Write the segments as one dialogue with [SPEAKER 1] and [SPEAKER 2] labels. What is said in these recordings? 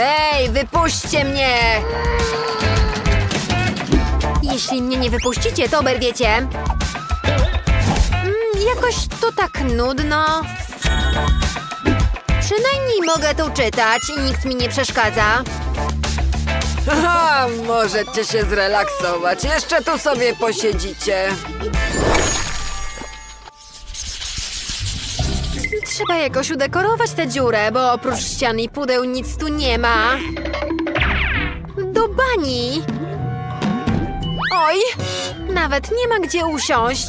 [SPEAKER 1] Ej, wypuśćcie mnie! Jeśli mnie nie wypuścicie, to oberwiecie. Mm, jakoś to tak nudno. Przynajmniej mogę tu czytać i nikt mi nie przeszkadza.
[SPEAKER 2] Możecie się zrelaksować. Jeszcze tu sobie posiedzicie.
[SPEAKER 1] Trzeba jakoś udekorować tę dziurę, bo oprócz ścian i pudeł nic tu nie ma. Do bani! Oj! Nawet nie ma gdzie usiąść.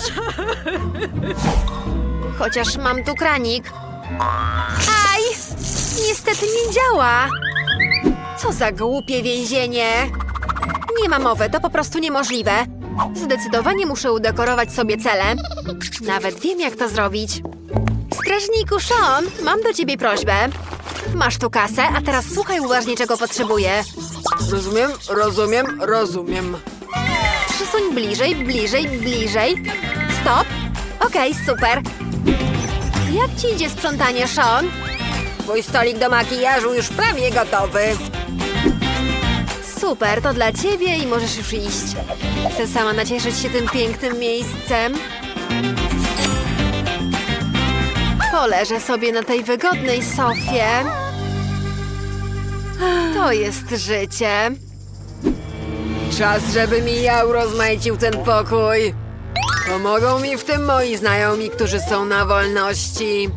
[SPEAKER 1] Chociaż mam tu kranik. Aj! Niestety nie działa. Co za głupie więzienie. Nie ma mowy, to po prostu niemożliwe. Zdecydowanie muszę udekorować sobie cele. Nawet wiem, jak to zrobić. Strażniku Sean, mam do ciebie prośbę. Masz tu kasę, a teraz słuchaj uważnie, czego potrzebuję.
[SPEAKER 2] Rozumiem, rozumiem, rozumiem.
[SPEAKER 1] Przysuń bliżej, bliżej, bliżej. Stop. Okej, super. Jak ci idzie sprzątanie, Sean?
[SPEAKER 2] Twój stolik do makijażu już prawie gotowy.
[SPEAKER 1] Super, to dla ciebie i możesz już iść. Chcę sama nacieszyć się tym pięknym miejscem. Poleżę sobie na tej wygodnej sofie. To jest życie.
[SPEAKER 2] Czas, żeby mi ja urozmaicił ten pokój. Pomogą mi w tym moi znajomi, którzy są na wolności.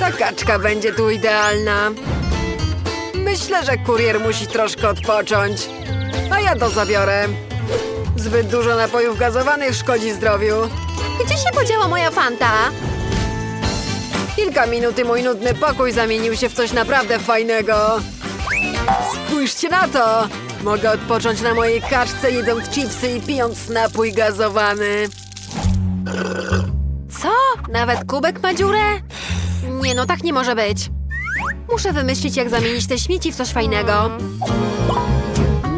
[SPEAKER 2] Ta kaczka będzie tu idealna. Myślę, że kurier musi troszkę odpocząć. A ja to zabiorę. Zbyt dużo napojów gazowanych szkodzi zdrowiu.
[SPEAKER 1] Gdzie się podziała moja fanta?
[SPEAKER 2] Kilka minut i mój nudny pokój zamienił się w coś naprawdę fajnego. Spójrzcie na to! Mogę odpocząć na mojej kaczce, jedząc chipsy i pijąc napój gazowany.
[SPEAKER 1] Co? Nawet kubek ma dziurę? Nie no, tak nie może być. Muszę wymyślić, jak zamienić te śmieci w coś fajnego.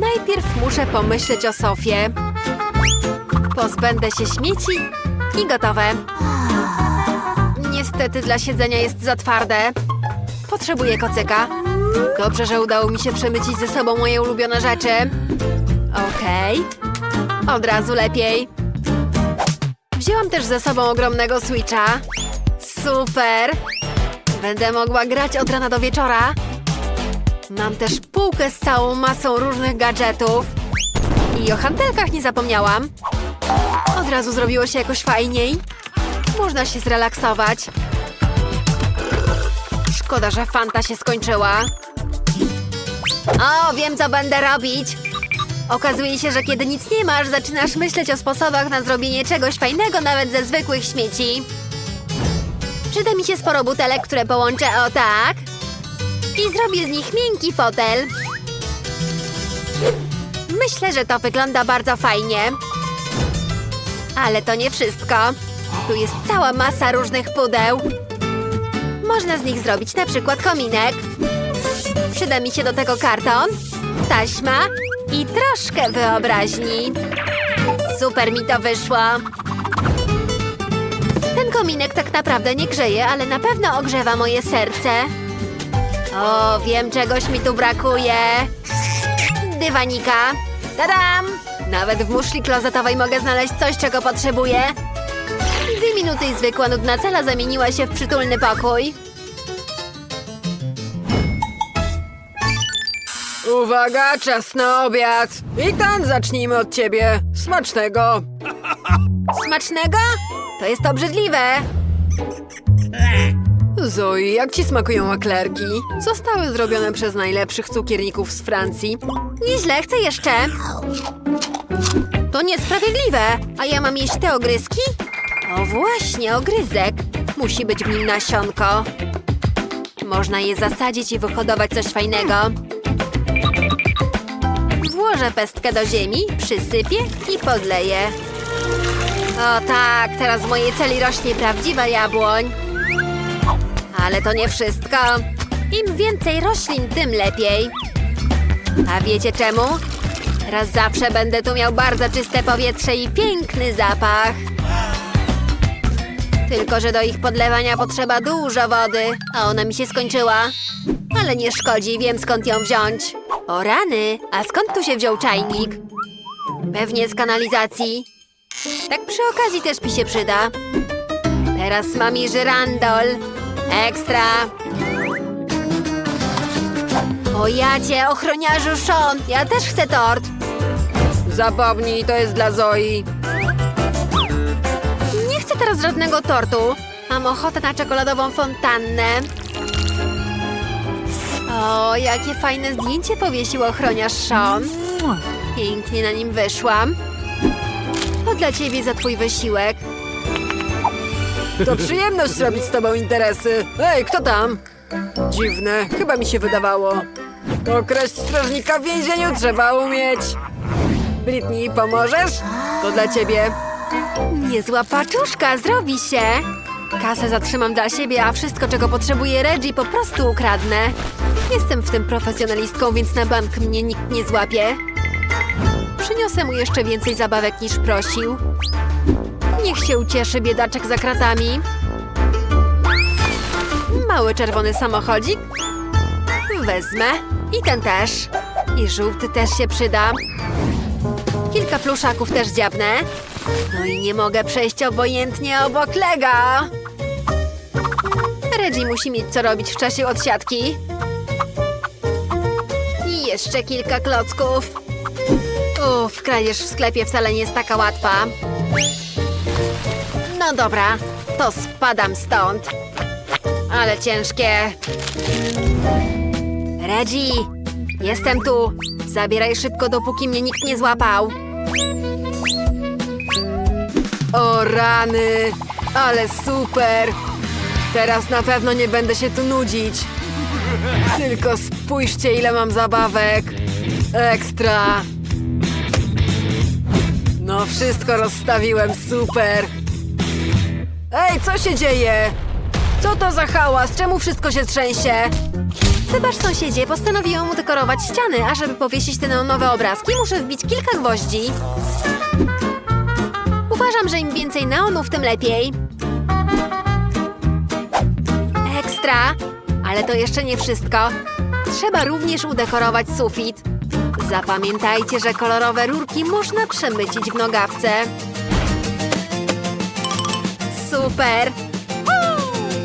[SPEAKER 1] Najpierw muszę pomyśleć o Sofie. Pozbędę się śmieci i gotowe. Niestety dla siedzenia jest za twarde. Potrzebuję kocyka. Dobrze, że udało mi się przemycić ze sobą moje ulubione rzeczy. Okej. Od razu lepiej. Wzięłam też ze sobą ogromnego Switcha. Super! Będę mogła grać od rana do wieczora. Mam też półkę z całą masą różnych gadżetów. I o hantelkach nie zapomniałam. Od razu zrobiło się jakoś fajniej. Można się zrelaksować. Szkoda, że fanta się skończyła. O, wiem co będę robić. Okazuje się, że kiedy nic nie masz, zaczynasz myśleć o sposobach na zrobienie czegoś fajnego nawet ze zwykłych śmieci. Przyda mi się sporo butelek, które połączę o tak. I zrobię z nich miękki fotel. Myślę, że to wygląda bardzo fajnie. Ale to nie wszystko. Tu jest cała masa różnych pudeł. Można z nich zrobić na przykład kominek. Przyda mi się do tego karton, taśma i troszkę wyobraźni. Super mi to wyszło. Ten kominek tak naprawdę nie grzeje, ale na pewno ogrzewa moje serce. O, wiem, czegoś mi tu brakuje. Dywanika. Tadam! Nawet w muszli klozetowej mogę znaleźć coś, czego potrzebuję. Minuty i zwykła nudna cela zamieniła się w przytulny pokój.
[SPEAKER 2] Uwaga, czas na obiad! Witan, zacznijmy od ciebie. Smacznego!
[SPEAKER 1] Smacznego? To jest obrzydliwe.
[SPEAKER 2] Zoe, jak ci smakują eklerki? Zostały zrobione przez najlepszych cukierników z Francji.
[SPEAKER 1] Nieźle, chcę jeszcze. To niesprawiedliwe. A ja mam jeść te ogryzki? O właśnie, ogryzek. Musi być w nim nasionko. Można je zasadzić i wyhodować coś fajnego. Włożę pestkę do ziemi, przysypię i podleję. O tak, teraz w mojej celi rośnie prawdziwa jabłoń. Ale to nie wszystko. Im więcej roślin, tym lepiej. A wiecie czemu? Raz zawsze będę tu miał bardzo czyste powietrze i piękny zapach. Tylko, że do ich podlewania potrzeba dużo wody, a ona mi się skończyła. Ale nie szkodzi, wiem skąd ją wziąć. O rany, a skąd tu się wziął czajnik? Pewnie z kanalizacji. Tak przy okazji też mi się przyda. Teraz mam i żyrandol. Ekstra. O jacie, ochroniarzu Sean, ja też chcę tort.
[SPEAKER 2] Zapomnij, to jest dla Zoi.
[SPEAKER 1] Teraz żadnego tortu. Mam ochotę na czekoladową fontannę. O, jakie fajne zdjęcie powiesił ochroniarz Sean. Pięknie na nim wyszłam. To dla ciebie za twój wysiłek.
[SPEAKER 2] To przyjemność robić z tobą interesy. Ej, kto tam? Dziwne, chyba mi się wydawało. Okraść strażnika w więzieniu trzeba umieć. Britney, pomożesz? To dla ciebie.
[SPEAKER 1] Niezła paczuszka, zrobi się. Kasę zatrzymam dla siebie, a wszystko, czego potrzebuje Reggie, po prostu ukradnę. Jestem w tym profesjonalistką, więc na bank mnie nikt nie złapie. Przyniosę mu jeszcze więcej zabawek niż prosił. Niech się ucieszy biedaczek za kratami. Mały czerwony samochodzik. Wezmę. I ten też. I żółty też się przyda. Kilka pluszaków też dziabnę. No i nie mogę przejść obojętnie obok Lega. Reggie musi mieć co robić w czasie odsiadki. I jeszcze kilka klocków. Uff, kradzież w sklepie wcale nie jest taka łatwa. No dobra, to spadam stąd. Ale ciężkie. Reggie, jestem tu. Zabieraj szybko, dopóki mnie nikt nie złapał.
[SPEAKER 2] O rany, ale super. Teraz na pewno nie będę się tu nudzić. Tylko spójrzcie, ile mam zabawek. Ekstra. No, wszystko rozstawiłem, super. Ej, co się dzieje? Co to za hałas? Czemu wszystko się trzęsie?
[SPEAKER 1] Wybacz sąsiedzie, postanowiłam udekorować ściany, a żeby powiesić te neonowe obrazki, muszę wbić kilka gwoździ. Uważam, że im więcej neonów, tym lepiej. Ekstra! Ale to jeszcze nie wszystko. Trzeba również udekorować sufit. Zapamiętajcie, że kolorowe rurki można przemycić w nogawce. Super!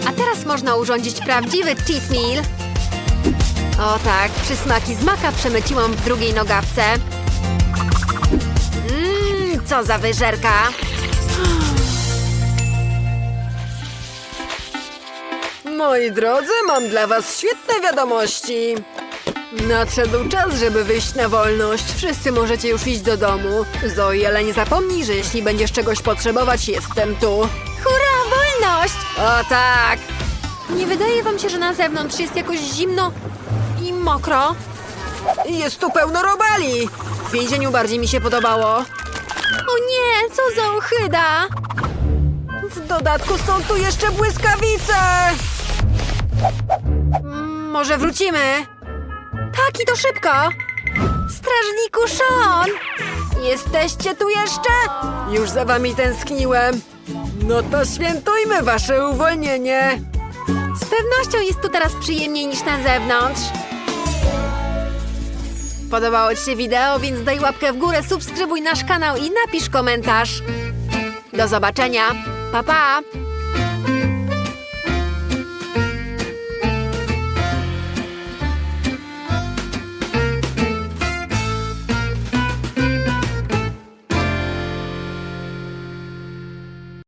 [SPEAKER 1] A teraz można urządzić prawdziwy cheat meal. O tak, przysmaki z maka przemyciłam w drugiej nogawce. Mmm, co za wyżerka.
[SPEAKER 2] Moi drodzy, mam dla was świetne wiadomości. Nadszedł czas, żeby wyjść na wolność. Wszyscy możecie już iść do domu. Zoe, ale nie zapomnij, że jeśli będziesz czegoś potrzebować, jestem tu.
[SPEAKER 1] Hurra, wolność!
[SPEAKER 2] O tak!
[SPEAKER 1] Nie wydaje wam się, że na zewnątrz jest jakoś zimno i mokro?
[SPEAKER 2] Jest tu pełno robali! W więzieniu bardziej mi się podobało.
[SPEAKER 1] O nie, co za ochyda!
[SPEAKER 2] W dodatku są tu jeszcze błyskawice! Może wrócimy?
[SPEAKER 1] Tak, i to szybko! Strażniku Sean!
[SPEAKER 2] Jesteście tu jeszcze? Już za wami tęskniłem. No to świętujmy wasze uwolnienie.
[SPEAKER 1] Z pewnością jest tu teraz przyjemniej niż na zewnątrz. Podobało Ci się wideo, więc daj łapkę w górę, subskrybuj nasz kanał i napisz komentarz. Do zobaczenia. Pa, pa!